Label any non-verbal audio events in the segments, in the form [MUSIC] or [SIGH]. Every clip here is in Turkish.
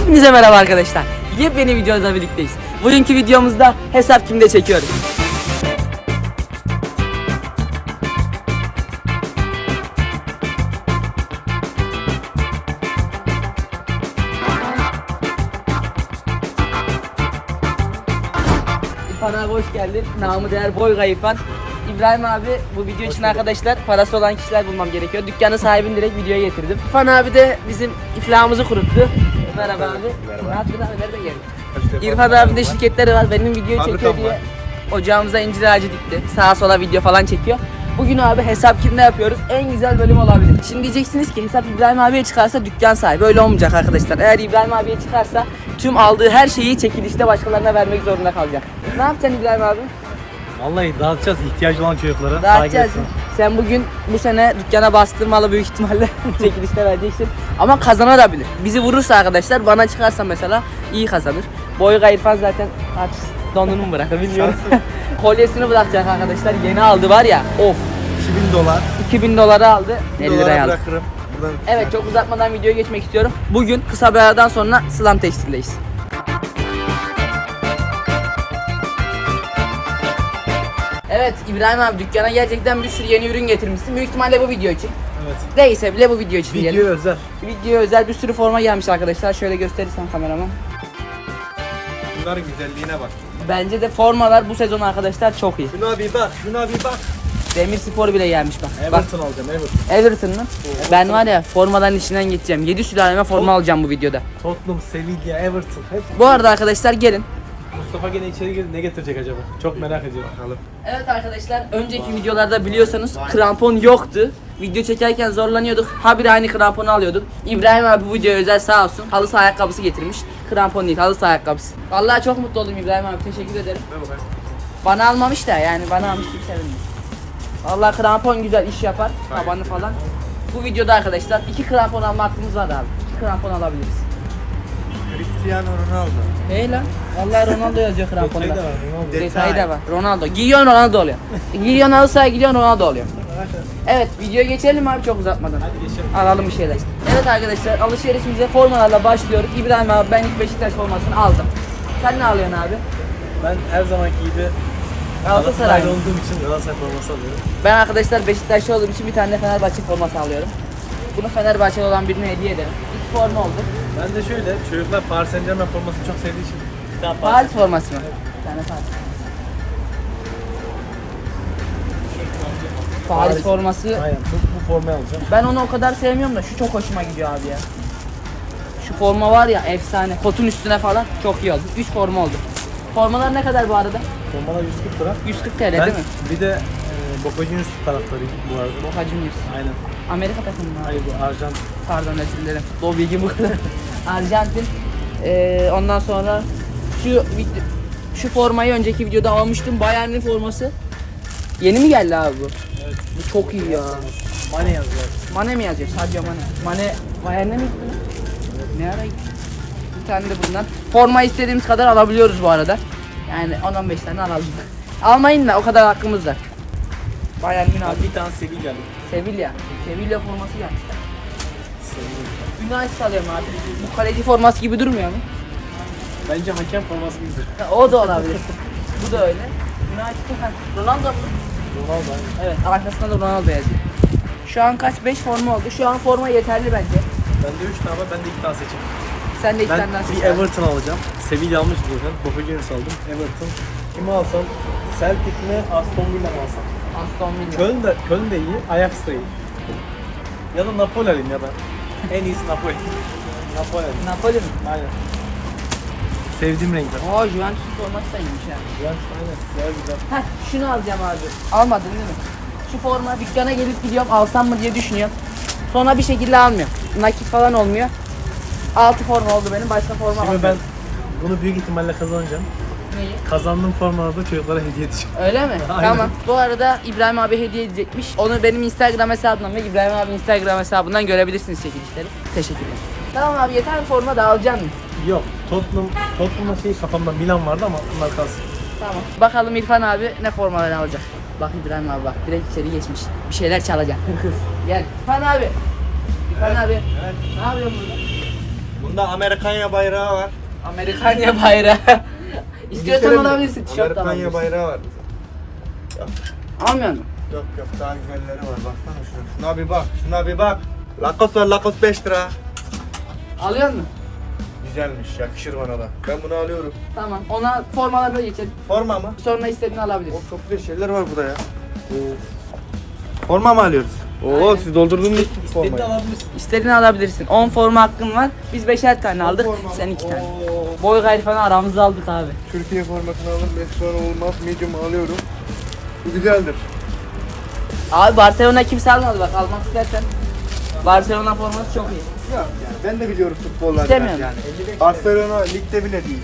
Hepinize merhaba arkadaşlar. Yepyeni videoda birlikteyiz. Bugünkü videomuzda hesap kimde çekiyoruz. İrfan hoş geldin. Namı değer boy kayıpan. İbrahim abi bu video için arkadaşlar parası olan kişiler bulmam gerekiyor. Dükkanın sahibini direkt videoya getirdim. İrfan abi de bizim iflahımızı kuruttu. Merhaba abi. Merhaba. Ne yaptın abi? Nereden geldin? İrfan abi de şirketleri var. Benim Fabrikam çekiyor diye ocağımıza incir ağacı dikti. Sağa sola video falan çekiyor. Bugün abi hesap kimde yapıyoruz? En güzel bölüm olabilir. Şimdi diyeceksiniz ki hesap İbrahim abiye çıkarsa dükkan sahibi. Öyle olmayacak arkadaşlar. Eğer İbrahim abiye çıkarsa tüm aldığı her şeyi çekilişte başkalarına vermek zorunda kalacak. Ne yapacaksın İbrahim abi? Vallahi dağıtacağız ihtiyacı olan çocuklara. Dağıtacağız. Sen bugün bu sene dükkana bastırmalı büyük ihtimalle [LAUGHS] çekilişte vereceksin. Ama kazanabilir. Bizi vurursa arkadaşlar bana çıkarsa mesela iyi kazanır. Boyga İrfan zaten aç donunu mu bırakır bilmiyorum. [LAUGHS] Kolyesini bırakacak arkadaşlar. Yeni aldı var ya. Of 2000 dolar. 2000 dolara aldı. 50 dolara liraya aldı. bırakırım. Buradan Evet çok uzatmadan videoya geçmek istiyorum. Bugün kısa bir aradan sonra Slam Tekstil'deyiz. Evet İbrahim abi dükkana gerçekten bir sürü yeni ürün getirmişsin. Büyük ihtimalle bu video için. Evet. Değilse bile bu video için Video diyelim. özel. Videoya özel bir sürü forma gelmiş arkadaşlar. Şöyle gösterirsen kameraman. Bunların güzelliğine bak. Bence de formalar bu sezon arkadaşlar çok iyi. Şuna bir bak, şuna bir bak. Demir Spor bile gelmiş bak. Bak Everton alacağım, Everton. Everton mı? Ben var ya formadan içinden geçeceğim. 7 sülaleme forma alacağım bu videoda. Tottenham, Sevilla, Everton. Hep Bu arada arkadaşlar gelin. Mustafa gene içeri girdi. Ne getirecek acaba? Çok merak ediyorum. Bakalım. Evet arkadaşlar önceki videolarda biliyorsanız krampon yoktu. Video çekerken zorlanıyorduk. Ha bir aynı kramponu alıyorduk. İbrahim abi bu videoya özel sağ olsun. Halı saha ayakkabısı getirmiş. Krampon değil halı saha ayakkabısı. Vallahi çok mutlu oldum İbrahim abi teşekkür ederim. Bana almamış da yani bana almış gibi sevindim. Vallahi krampon güzel iş yapar. Tabanı falan. Bu videoda arkadaşlar iki krampon alma hakkımız var abi. İki krampon alabiliriz. Cristiano Ronaldo. Hey lan. Vallahi Ronaldo yazıyor kramponda. Detayı da var, Ronaldo. Detayı da var. Ronaldo. Giyiyorsun Ronaldo oluyor. Giyiyorsun gidiyorsun Ronaldo oluyor. Evet videoya geçelim abi çok uzatmadan. Hadi geçelim. Alalım bir şeyler. Evet arkadaşlar alışverişimize formalarla başlıyoruz. İbrahim abi ben ilk Beşiktaş formasını aldım. Sen ne alıyorsun abi? Ben her zamanki gibi Galatasaray. Olduğum için Galatasaray forması alıyorum. Ben arkadaşlar Beşiktaşlı olduğum için bir tane Fenerbahçe forması alıyorum. Bunu Fenerbahçeli olan birine hediye ederim. İki forma oldu. Ben de şöyle, çocuklar Paris Saint Germain formasını çok sevdiği için bir tane Paris forması mı? Bir tane Paris. Paris forması Aynen, bu, bu formayı alacağım. Ben onu o kadar sevmiyorum da şu çok hoşuma gidiyor abi ya. Şu forma var ya efsane. Kotun üstüne falan çok iyi oldu. 3 forma oldu. Formalar ne kadar bu arada? Formalar 140 lira. 140 TL Ben değil mi? bir de e, Boca Juniors taraftarıyım bu arada. Boca Juniors. Aynen. Amerika takımı mı? Hayır bu Arjant. Pardon özür dilerim. O bilgi bu kadar. Arjantin. Ee, ondan sonra şu şu formayı önceki videoda almıştım. Bayern'in forması. Yeni mi geldi abi bu? Evet. Bu çok iyi ya. Mane yazıyor. Mane mi yazıyor? Sadece Mane. Mane Bayern'e mi gitti? Ne ara gitti? Bir tane de bundan. Forma istediğimiz kadar alabiliyoruz bu arada. Yani 10-15 tane alalım. Almayın da o kadar hakkımız var. Bayern Münih bir tane Sevilla. Sevilla. Sevilla forması gelmiş. Sevilla. United alıyorum abi. Bu kaleci forması gibi durmuyor mu? Bence hakem forması. Ha, o da olabilir. Bu da öyle. United ha, Ronaldo mu? Ronaldo aynen. Evet arkasında da Ronaldo yazıyor. Şu an kaç? 5 forma oldu. Şu an forma yeterli bence. Bende 3 tane var, ben de 2 tane seçeyim. Sen de iki Ben tane daha seç bir abi. Everton alacağım. Sevilla almıştım zaten. Boca Juniors aldım. Everton. Kimi alsam? Celtic mi, Aston Villa mı alsam? Aston Villa. Köln de, Köln de iyi, Ajax da iyi. Ya da Napoli alayım ya da. [LAUGHS] En iyisi Napoli. Napoli. Napoli mi? Aynen. Sevdiğim renkler. Oo Juventus forması da iyiymiş ha. Juventus aynen. Güzel güzel. Heh şunu alacağım abi. Almadın değil mi? Şu forma dükkana gelip gidiyorum alsam mı diye düşünüyorum. Sonra bir şekilde almıyorum. Nakit falan olmuyor. 6 forma oldu benim başka forma Şimdi almıyorum. ben bunu büyük ihtimalle kazanacağım. Neyi? Kazandığım formaları da çocuklara hediye edeceğim. Öyle mi? [LAUGHS] Aynen. Tamam. Bu arada İbrahim abi hediye edecekmiş. Onu benim Instagram hesabımdan ve İbrahim abi Instagram hesabından görebilirsiniz çekilişleri. Teşekkürler. Tamam abi yeter forma da alacaksın mı? Yok, Tottenham, Tottenham'da şey kafamda Milan vardı ama bunlar kalsın. Tamam. Bakalım İrfan abi ne formaları alacak. Bak İbrahim abi bak direkt içeri geçmiş. Bir şeyler çalacak. [LAUGHS] Gel. İrfan abi. İrfan abi. Ne yapıyorsun burada? Bunda Amerikanya bayrağı var. Amerikanya bayrağı. [LAUGHS] İstiyorsan alabilirsin. Tişört de Amerikanya alabilirsin. bayrağı var. Almıyor musun? Yok yok daha güzelleri var baksana şuna. Şuna bir bak şuna bir bak. Lacoste var Lacoste 5 lira. Alıyor musun? Güzelmiş yakışır bana da. Ben bunu alıyorum. Tamam. Ona formalarına geçelim. Forma mı? Sonra istediğini alabilirsin. O çok güzel şeyler var burada ya. Forma mı alıyoruz? Oo Aynen. siz doldurdunuz formayı? alabilirsin. İstediğini alabilirsin. 10 forma hakkın var. Biz beşer tane aldık. Forma? Sen 2 tane. Oo, Boy gayrı falan aramızda aldık abi. Türkiye formasını alırım. Efsane olmaz. Medium alıyorum. Bu güzeldir. Abi Barcelona kimse almadı bak almak istersen. Barcelona forması çok iyi. Yok yani ben de biliyorum futbolları İstemiyorum. yani. Barcelona ligde bile değil.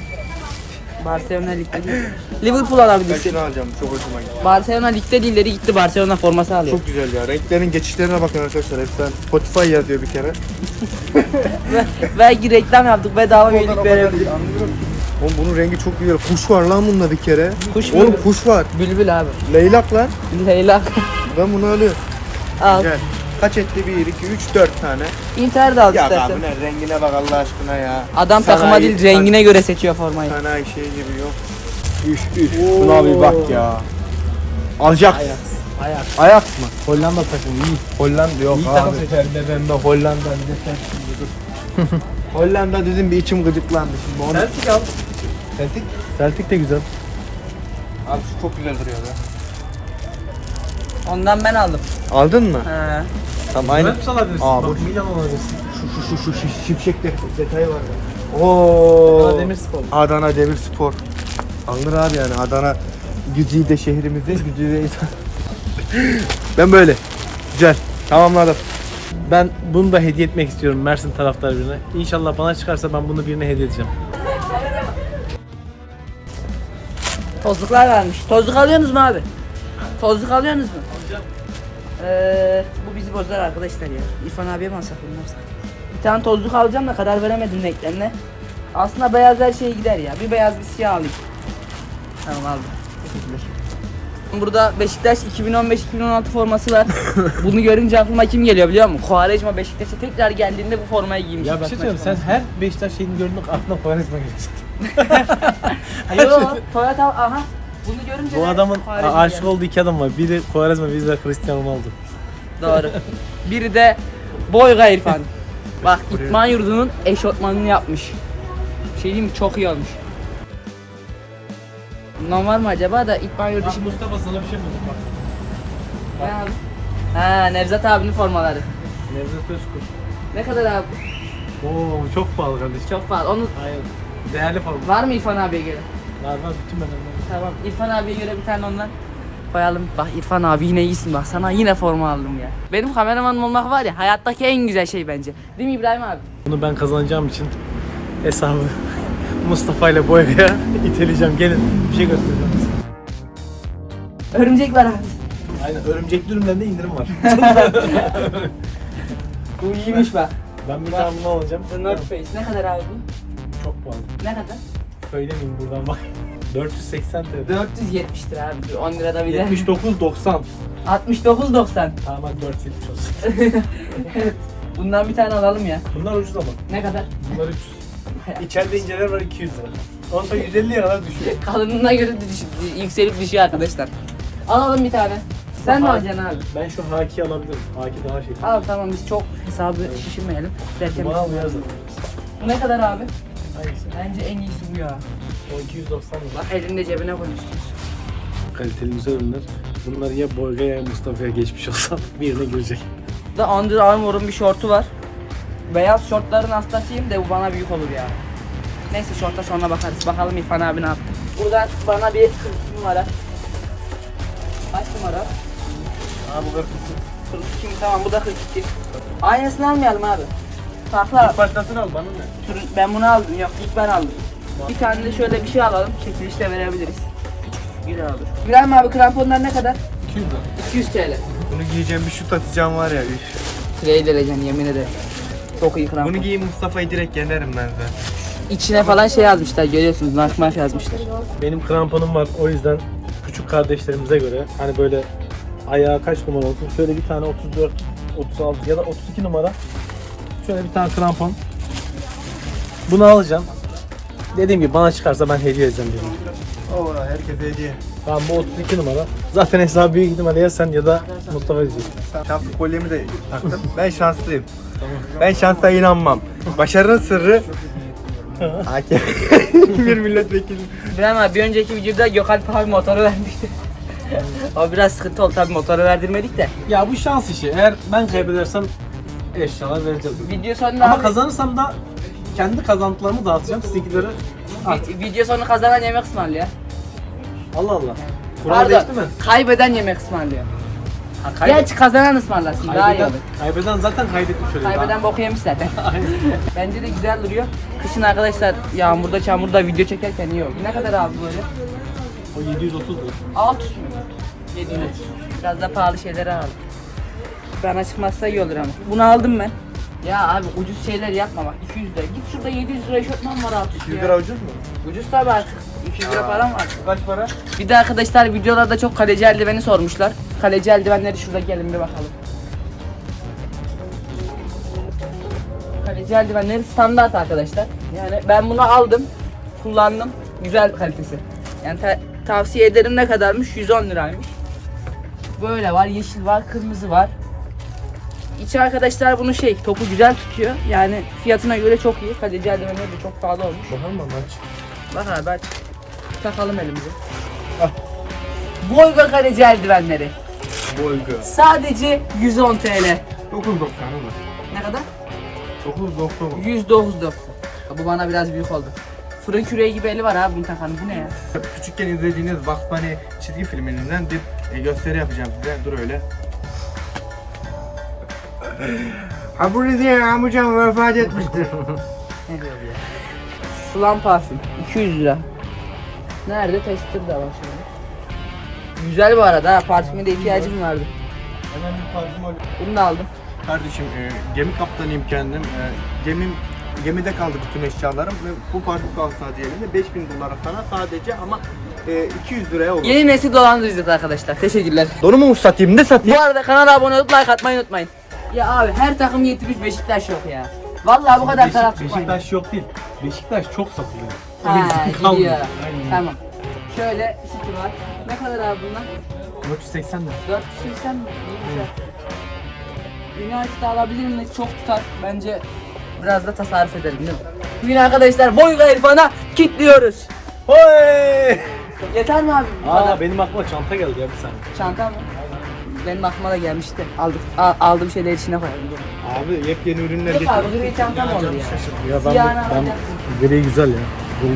Barcelona ligde değil. Liverpool Ben alabilirsin. şunu alacağım çok hoşuma gitti. Barcelona ligde değil dedi gitti Barcelona forması alıyor. Çok güzel ya. Renklerin geçişlerine bakın arkadaşlar. Efsane. Spotify yazıyor bir kere. [LAUGHS] Belki reklam yaptık bedava Oradan o üyelik kadar verebiliriz. değil, anlıyorum. Oğlum bunun rengi çok güzel. Kuş var lan bunda bir kere. Kuş mu? Oğlum kuş var. Bülbül abi. Leylaklar. Leyla. Ben bunu alıyorum. Al. Güzel. Kaç etti? 1, 2, 3, 4 tane. Inter de al Ya istersen. abi ne rengine bak Allah aşkına ya. Adam takıma Sanayi- değil rengine göre seçiyor formayı. Sanayi şey gibi yok. Üf üf. Şuna bir bak ya. Ajax. Ayak. Ajax mı? Hollanda takımı iyi. Hollanda yok İyi abi. takım seçer de ben de Hollanda bir de sen şimdi dur. [LAUGHS] Hollanda dedim bir içim gıcıklandı şimdi. Onu... Celtic al. Celtic? Celtic de güzel. Abi şu çok güzel duruyor be. Ondan ben aldım. Aldın mı? He. Tamam aynı. Juventus alabilirsin. Aa, Bak boş. Milan alabilirsin. Şu şu şu şu, şu şipşek de detayı var. ya. Oo. Adana Demirspor. Adana Demirspor. Alınır abi yani Adana gücüyle şehrimizin gücüyle insan. [LAUGHS] ben böyle. Güzel. Tamamladım. Ben bunu da hediye etmek istiyorum Mersin taraftarı birine. İnşallah bana çıkarsa ben bunu birine hediye edeceğim. Tozluklar varmış. Tozluk alıyorsunuz mu abi? Tozluk alıyorsunuz mu? Ee, bu bizi bozar arkadaşlar ya. İrfan abiye mi alsak bunu? Bir tane tozluk alacağım da karar veremedim renklerine. Aslında beyaz her şey gider ya. Bir beyaz bir siyah alayım. Tamam aldım. Teşekkürler. Burada Beşiktaş 2015-2016 forması var. [LAUGHS] Bunu görünce aklıma kim geliyor biliyor musun? Quaresma Beşiktaş'a tekrar geldiğinde bu formayı giymiş. Ya bir şey söyleyeyim sen her Beşiktaş şeyini gördüğünde aklına Quaresma gelecek. [LAUGHS] Yo, Toyota aha. Bunu görünce Bu de adamın Quaresma aşık geldi. olduğu iki adam var. Biri Quaresma, biri de Cristiano Ronaldo. Doğru. [LAUGHS] Biri de Boyga İrfan. [LAUGHS] Bak İtman Yurdu'nun eşofmanını yapmış. Bir şey diyeyim mi? Çok iyi olmuş. Bundan var mı acaba da İtman Yurdu şimdi... Mustafa sana bir şey buldum bak. Ne abi? Ha Nevzat abinin formaları. Nevzat Özkur. Ne kadar abi? Oo bu çok pahalı kardeşim. Çok fazla. Onu Hayır. Değerli forma. var mı İrfan abiye göre? Var var bütün bedenler. Tamam. İrfan abiye göre bir tane ondan koyalım. Bak İrfan abi yine iyisin bak sana yine forma aldım ya. Benim kameramanım olmak var ya hayattaki en güzel şey bence. Değil mi İbrahim abi? Bunu ben kazanacağım için hesabı [LAUGHS] Mustafa ile Boya'ya iteleyeceğim. Gelin bir şey göstereceğim size. Örümcek var abi. Aynen örümcekli ürünlerinde indirim var. [LAUGHS] Bu iyiymiş bak. ben bir tane bunu alacağım. The North Face. Ne kadar abi bu? Çok pahalı. Ne kadar? Söylemeyeyim buradan bak. 480 TL. 470 lira abi. 10 lirada bir de. 79.90. 69.90. Tamam hadi 470 olsun. [LAUGHS] Bundan bir tane alalım ya. Bunlar ucuz ama. Ne kadar? Bunlar 300. İçeride inceler var 200 lira. Ondan sonra 150'ye kadar düşüyor. [LAUGHS] Kalınlığına göre düş- yükselip düşüyor arkadaşlar. Alalım bir tane. Sen Aha. alacaksın abi? Ben şu Haki alabilirim. Haki daha şey. Al tamam biz çok hesabı şişirmeyelim. Derken Bana al yaz zaten. Bu ne kadar abi? Hangisi? Bence en iyisi bu ya. O 290 lira. Bak elinde cebine koymuşsunuz. Kaliteli güzel ürünler. Bunlar ya Boyga'ya ya Mustafa'ya geçmiş olsa [LAUGHS] birine girecek. Da Under Armour'un bir şortu var. Beyaz şortların hastasıyım de bu bana büyük olur ya. Neyse şorta sonra bakarız. Bakalım İrfan abi ne yaptı. Buradan bana bir 42 numara. Kaç numara? Abi bu 42 mi? Tamam bu da 42. Aynısını almayalım abi. Farklı al. İlk başlasın al bana ne? Dur, Ben bunu aldım. Yok ilk ben aldım. Bir tane de şöyle bir şey alalım. Çekilişte verebiliriz. Güzel olur. İbrahim abi kramponlar ne kadar? 200 lira. 200 TL. Bunu giyeceğim bir şut atacağım var ya. Üf. Trey derecen yemin ederim. Çok iyi krampon. Bunu giyeyim Mustafa'yı direkt yenerim ben zaten. İçine falan şey yazmışlar görüyorsunuz. Mark Mark yazmışlar. Benim kramponum var o yüzden küçük kardeşlerimize göre hani böyle ayağı kaç numara olsun şöyle bir tane 34, 36 ya da 32 numara şöyle bir tane krampon Bunu alacağım. Dediğim gibi bana çıkarsa ben hediye edeceğim dedim. Oo herkese hediye. Tamam bu 32 numara. Zaten hesabı büyük ihtimalle ya sen ya da Mustafa edecek. Şanslı kolyemi de taktım. Ben şanslıyım. Ben şansa inanmam. Başarının sırrı Hakem. [LAUGHS] bir milletvekili. İbrahim abi bir önceki videoda Gökalp abi motoru vermişti. o biraz sıkıntı oldu tabii motoru verdirmedik de. Ya bu şans işi. Eğer ben kaybedersem eşyalar vereceğiz. Video sonunda Ama abi, kazanırsam da kendi kazantılarımı dağıtacağım. Sizinkileri vi- video sonu kazanan yemek ısmarlıyor. Allah Allah. Kural değişti mi? kaybeden yemek ısmarlıyor. Ha, kaybeden, Gerçi kazanan ısmarlasın daha iyi kaybeden, olur. kaybeden zaten kaybetmiş oluyor. Kaybeden boku yemiş zaten. [LAUGHS] Bence de güzel duruyor. Kışın arkadaşlar yağmurda çamurda video çekerken iyi oldu. Ne kadar abi böyle? O 730 lira. 600 mü? 700. Biraz da pahalı şeyleri aldım. Bana çıkmazsa iyi olur ama. Bunu aldım ben. Ya abi ucuz şeyler yapma bak 200 lira. Git şurada 700 lira eşofman var 600 100 ya. lira ucuz mu? Ucuz tabi artık. 200 lira param var. Kaç para? Bir de arkadaşlar videolarda çok kaleci eldiveni sormuşlar. Kaleci eldivenleri şurada gelin bir bakalım. Kaleci eldivenleri standart arkadaşlar. Yani ben bunu aldım, kullandım. Güzel kalitesi. Yani ta- tavsiye ederim ne kadarmış? 110 liraymış. Böyle var, yeşil var, kırmızı var. İçi arkadaşlar bunu şey, topu güzel tutuyor. Yani fiyatına göre çok iyi. Kaleci eldivenleri de çok pahalı olmuş. Bakalım mı maç? Bak abi aç. Takalım elimize. Boyga kaleci eldivenleri. Boyga. Sadece 110 TL. 9.90 mı? Ne kadar? 9.90 mı? 109.90. Bu bana biraz büyük oldu. Fırın küreği gibi eli var abi bunu takanın. Bu ne ya? Küçükken izlediğiniz Bugs Bunny çizgi filminden bir e, gösteri yapacağım size. Dur öyle. Ha bunu diye amcam vefat etmiştir. Ne diyor bu ya? Slam parfüm. 200 lira. Nerede? Tester de var şöyle. Güzel bu arada ha. Parfüme de ihtiyacım vardı. Hemen bir parfüm alayım. Bunu da aldım. Kardeşim e, gemi kaptanıyım kendim. E, gemim gemide kaldı bütün eşyalarım ve bu parfüm kaldı sadece elimde. 5000 dolara sana sadece ama e, 200 liraya olur. Yeni nesil dolandırıcılık arkadaşlar. Teşekkürler. Donumu mu satayım ne satayım? Bu arada kanala abone olup like atmayı unutmayın. Ya abi her takım yetmiş Beşiktaş yok ya. Vallahi bu kadar taraf Beşik, tutmayın. Beşiktaş yok değil. Beşiktaş çok satılıyor. Ha gidiyor. [LAUGHS] Aynen. Tamam. Şöyle City var. Ne kadar abi bunlar? 480 lira. 480 mi? İyi güzel. United'ı alabilir miyiz? Çok tutar. Bence biraz da tasarruf edelim değil mi? Bugün arkadaşlar Boyga İrfan'a kilitliyoruz. Hoy! Yeter mi abi? Bu Aa kadar. benim aklıma çanta geldi ya bir saniye. Çanta mı? Benim aklıma da gelmişti. Aldık, a- aldığım şeyler içine koyalım. Dur. Abi yepyeni ürünler Yok abi getirdim. gri çanta mı olur ya? Ya ben, Siyahını ben alacaksın. gri güzel ya. Gri.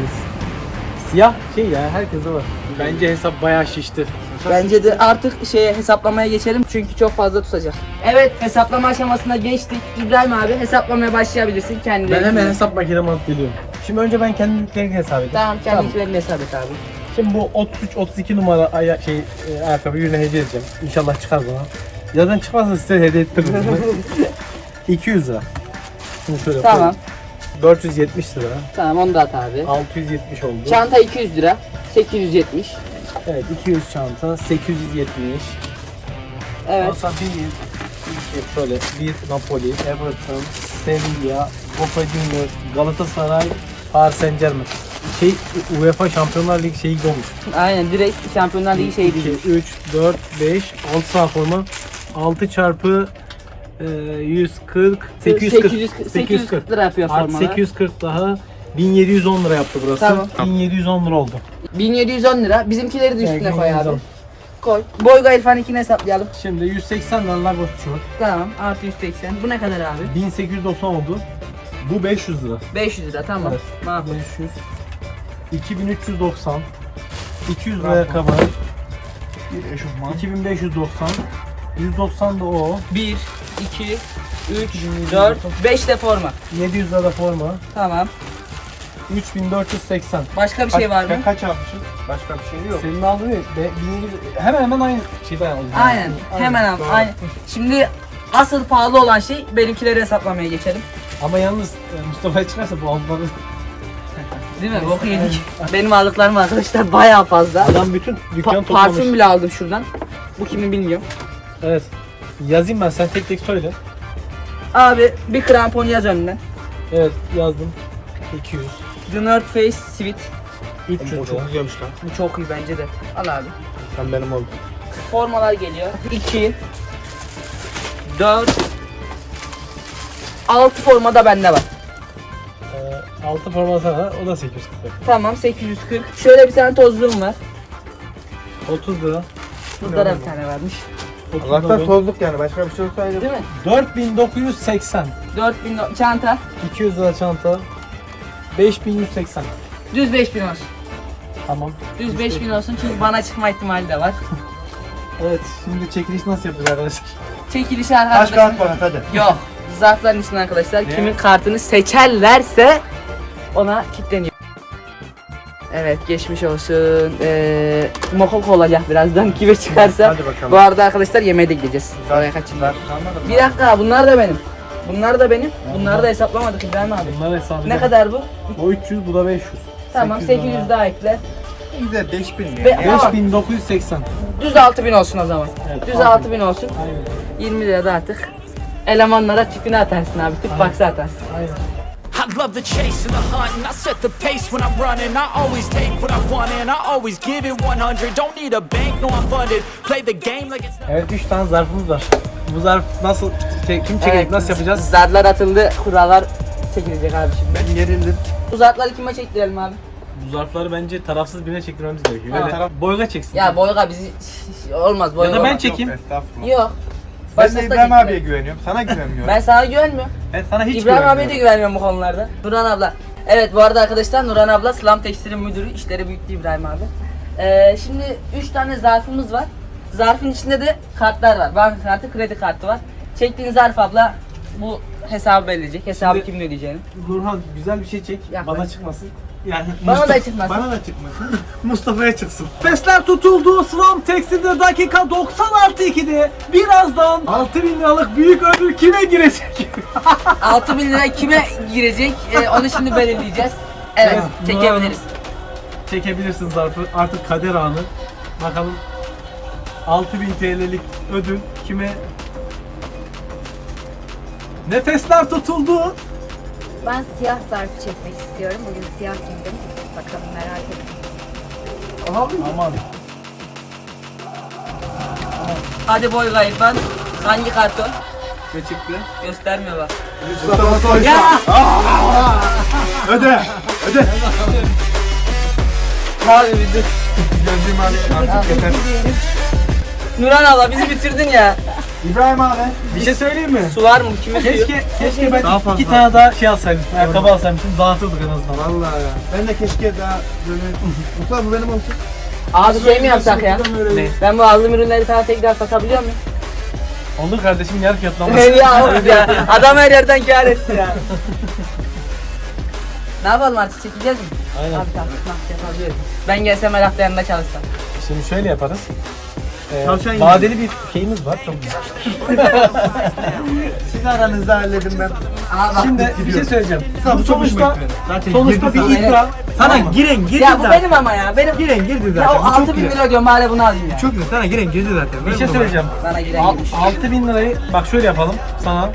Siyah şey ya herkeste var. Bence hesap bayağı şişti. Bence de artık şeye hesaplamaya geçelim çünkü çok fazla tutacak. Evet hesaplama aşamasına geçtik. İbrahim abi hesaplamaya başlayabilirsin kendine. Ben hemen hesap makinemi alıp geliyorum. Şimdi önce ben kendimkilerini hesap edeyim. Tamam kendinkilerini hesap et abi. Şimdi bu 33-32 numara aya şey e, ayakkabı birine hediye edeceğim. İnşallah çıkar bana. Zaten çıkmazsa size hediye ettiririm. 200 [LAUGHS] lira. Şimdi şöyle Tamam. koyayım. 470 lira. Tamam onu da at abi. 670 oldu. Çanta 200 lira. 870. Evet 200 çanta 870. Evet. Olsa bir, bir şöyle bir Napoli, Everton, Sevilla, Boca Juniors, Galatasaray, Paris Saint Germain. Şey UEFA Şampiyonlar Ligi şeyi gibi olmuş. Aynen direkt Şampiyonlar Ligi şey 2, diyeceğiz. 3, 4, 5, 6 sağ forma. 6 çarpı e, 140, 840, 800 840 lira yapıyor Artı formalar. 840 daha 1710 lira yaptı burası. Tamam. 1710 lira oldu. 1710 lira. Bizimkileri de üstüne koy abi. 1710. Koy. Boyga İrfan'ınkini hesaplayalım. Şimdi 180 lira Lagos tişört. Tamam. Artı 180. Bu ne kadar abi? 1890 oldu. Bu 500 lira. 500 lira tamam. Evet. Makul. 500 2390 200 liraya kabar Bir eşofman. 2590 190 da o 1, 2, 3, 4, 5 de forma. 700 lira da forma Tamam. 3480 Başka bir şey var mı? Kaç, kaç almışım? Başka bir şey yok. Senin aldığın be- 1700 hemen hemen aynı şeyden aldım. Aynen. Hemen al. Doğru. Aynen. Şimdi asıl pahalı olan şey benimkileri hesaplamaya geçelim. Ama yalnız e, Mustafa'ya çıkarsa bu aldıları Değil mi? Boku yedik. Benim aldıklarım arkadaşlar bayağı fazla. adam bütün dükkan Pa- toplamış. parfüm bile aldım şuradan. Bu kimin bilmiyorum. Evet. Yazayım ben sen tek tek söyle. Abi bir krampon yaz önünden. Evet yazdım. 200. The North Face Sweat. 300 O çok güzelmiş lan. Bu çok iyi bence de. Al abi. Sen benim oldun. Formalar geliyor. 2 4 6 forma da bende var. 6 forması var. O da 840 lira. Tamam 840. Şöyle bir tane tozluğum var. 30 lira. Burada da bir tane varmış. 30 Allah'tan tozluk yani başka bir şey olsaydı. Değil mi? 4980. 4000 do- çanta. 200 lira çanta. 5180. Düz 5000 olsun. Tamam. Düz 5000 olsun çünkü bana çıkma ihtimali de var. [LAUGHS] Evet. Şimdi çekiliş nasıl yapacağız arkadaşlar? Çekilişi Taş arkadaşlar. kağıt makas hadi. Yok. Zarfların içinden arkadaşlar Ne? kimin kartını seçerlerse ona kilitleniyor. Evet geçmiş olsun. Ee, mokok olacak birazdan kime çıkarsa. Hadi bakalım. Bu arada arkadaşlar yemeğe de gideceğiz. Oraya kaçın. Mı? Bir dakika bunlar da benim. Bunlar da benim. Bunları da hesaplamadık İbrahim abi. Bunları hesap Ne kadar bu? O 300, bu da 500. Tamam 800 daha ekle. Güzel 5000 Ve- ya. Tamam. 5980. Düz 6000 olsun o zaman. Evet, Düz 6000. 6000 olsun. Aynen. 20 lira da artık. Elemanlara tipini atarsın abi. Tip baksa atarsın. Aynen. Love the chase and the hunt, and I set the pace when I'm running. I always take what I want, and I always give it 100. Don't need a bank, no I'm funded. Play the game like it's not. Evet 3 tane zarfımız var. Bu zarf nasıl çek- kim çekecek Evet, nasıl yapacağız? Zarlar atıldı. Kurallar çekilecek abi şimdi. Ben gerildim. Bu zartları kime çektirelim abi? Bu zarfları bence tarafsız birine çektirmemiz gerekiyor. Ha. Öyle Taraf- boyga çeksin. Ya Boyga bizi [LAUGHS] olmaz Boyga. Ya da ben olmaz. çekeyim. Yok, Ben Başkası de da İbrahim çektirelim. abiye güveniyorum. Sana güvenmiyorum. [LAUGHS] Ben sana güvenmiyorum. Ben sana hiç İbrahim abiye de güvenmiyorum. güvenmiyorum bu konularda. Nurhan abla. Evet bu arada arkadaşlar Nurhan abla Slam Tekstil'in müdürü. işleri büyüttü İbrahim abi. Ee, şimdi 3 tane zarfımız var. Zarfın içinde de kartlar var. Banka kartı, kredi kartı var. Çektiğin zarf abla bu hesabı belirleyecek. Hesabı Şimdi- kimin ödeyeceğini. Nurhan güzel bir şey çek. Yaklaş. Bana çıkmasın. Yani Bana da çıkmasın. Bana da çıkmasın. Mustafa'ya çıksın. Fesler tutuldu. Slam Tekstil'de dakika 96 2'de birazdan 6000 liralık büyük ödül kime girecek? [LAUGHS] 6000 lira kime girecek? Ee, onu şimdi belirleyeceğiz. Evet, Evet, çekebiliriz. Çekebilirsin zarfı. Artık kader anı. Bakalım 6000 TL'lik ödül kime? Nefesler tutuldu. Ben siyah zarfı çekmek istiyorum. Bugün siyah giydim. Bakalım merak ettim. Aman. Hadi boy kayıpan. Hangi karton? Ne çıktı? Göstermiyor bak. Mustafa Soysal. Ya! [LAUGHS] Öde. Öde. Abi. Gözlüğümü al. Artık yeter. Nurhan abla bizi bitirdin ya. İbrahim abi. Bir şey söyleyeyim mi? Su var mı? Kime suyu? Keşke, keşke ben Daha iki fazla. tane daha şey alsaydım. Ayakkabı alsaymışım. Dağıtırdık en azından. Vallahi ya. Ben de keşke daha böyle... [LAUGHS] Mustafa bu benim olsun. Abi şey mi yapsak ya? Ne? Ben bu aldığım ürünleri sana tekrar satabiliyor muyum? Olur kardeşim yer fiyatına [LAUGHS] almasın. ya oğlum ya. Adam her yerden kâr etti ya. [LAUGHS] ne yapalım artık çekeceğiz mi? Aynen. Abi yapabiliriz. Ben gelsem her hafta yanında çalışsam. Şimdi şöyle yaparız. Ee, Tavşan gibi. vadeli bir şeyimiz var. Çok güzel. [LAUGHS] Siz aranızda halledin ben. Aa bak. Şimdi bir şey söyleyeceğim. Tamam, Bu sonuçta. Zaten sonuçta bir iddia. Sana Tamam giren girdi Ya bu zaten. benim ama ya. Benim Giren girdi ya zaten. o Bu çok 6000 güzel. lira diyorum bari bunu alayım ya. Çok güzel. Sana giren girdi zaten. Bir şey söyleyeceğim. Bana giren girmiş. 6000 lirayı bak şöyle yapalım sana.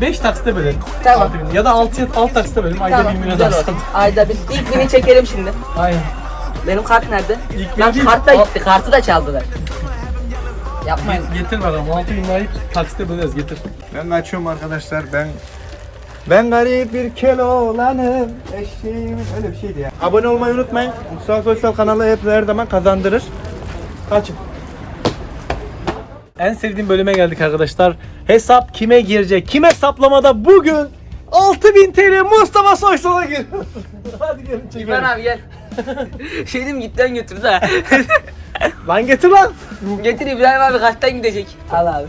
5 taksite bölelim. Tamam. 6000 lira. Ya da 6 alt taksite bölelim. Ayda Tamam 1000 lira olsun. Ayda bir. İlk bini çekelim şimdi. Aynen. Benim kart nerede? İlk Lan kart da gitti. Kartı da çaldılar. Yapmayın. Ge- Getir bakalım 6000 lirayı taksite böleriz getir. Ben kaçıyorum arkadaşlar. Ben ben garip bir keloğlanım. Eşeğim öyle bir şeydi ya. Abone olmayı unutmayın. Mustafa Soysal kanalı hep her zaman kazandırır. Kaçın. En sevdiğim bölüme geldik arkadaşlar. Hesap kime girecek? Kim hesaplamada bugün 6000 TL Mustafa Soysal'a gir. [LAUGHS] Hadi gelin çekelim. İbrahim abi gel. [LAUGHS] şey diyeyim gitten götürdü ha. [LAUGHS] Lan getir lan. Getir İbrahim abi kaçtan gidecek? Al abi.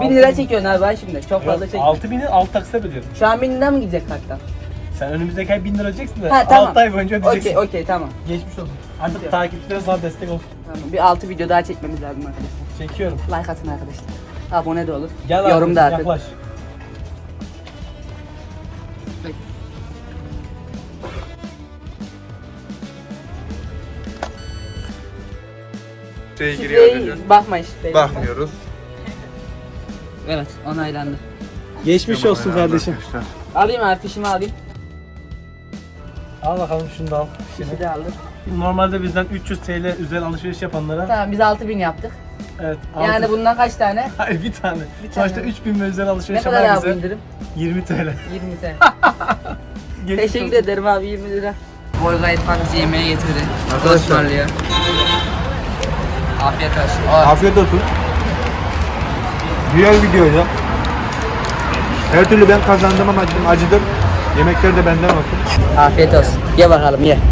1000 lira çekiyorsun abi ha şimdi. Çok fazla çek. 6000'i alt taksite bölüyorum. Şu an 1000 lira mı gidecek karttan? Sen önümüzdeki ay 1000 lira ödeyeceksin de Ha, tamam. 6 ay boyunca ödeyeceksin. Okey okey tamam. Geçmiş olsun. Artık takipçiler sana destek olsun. Tamam. Bir 6 video daha çekmemiz lazım arkadaşlar. Çekiyorum. Like atın arkadaşlar. Abone de olun. Gel Yorum da atın. yaklaş. Şey Şifreyi bakma işte. Bakmıyoruz. Evet onaylandı. Geçmiş olsun kardeşim. Alayım abi fişimi alayım. Al bakalım şunu da al. Şimdi. de aldım. Normalde bizden 300 TL üzeri alışveriş yapanlara Tamam biz 6000 yaptık. evet Yani altı- bundan kaç tane? [LAUGHS] Hayır bir tane. Tane. 3000 ve üzeri Ne alışveriş kadar yapan abi bize indirim? 20 TL. 20 tane. Geçmiş Teşekkür olsun. ederim abi 20 lira. Gayet bizi yemeğe getirdi. Arkadaşlar. Ismarlıyor. Afiyet olsun. Afiyet olsun. Güzel videoydu. Her türlü ben kazandım ama acıdım. Yemekler de benden olsun. Afiyet olsun. Ye bakalım ye.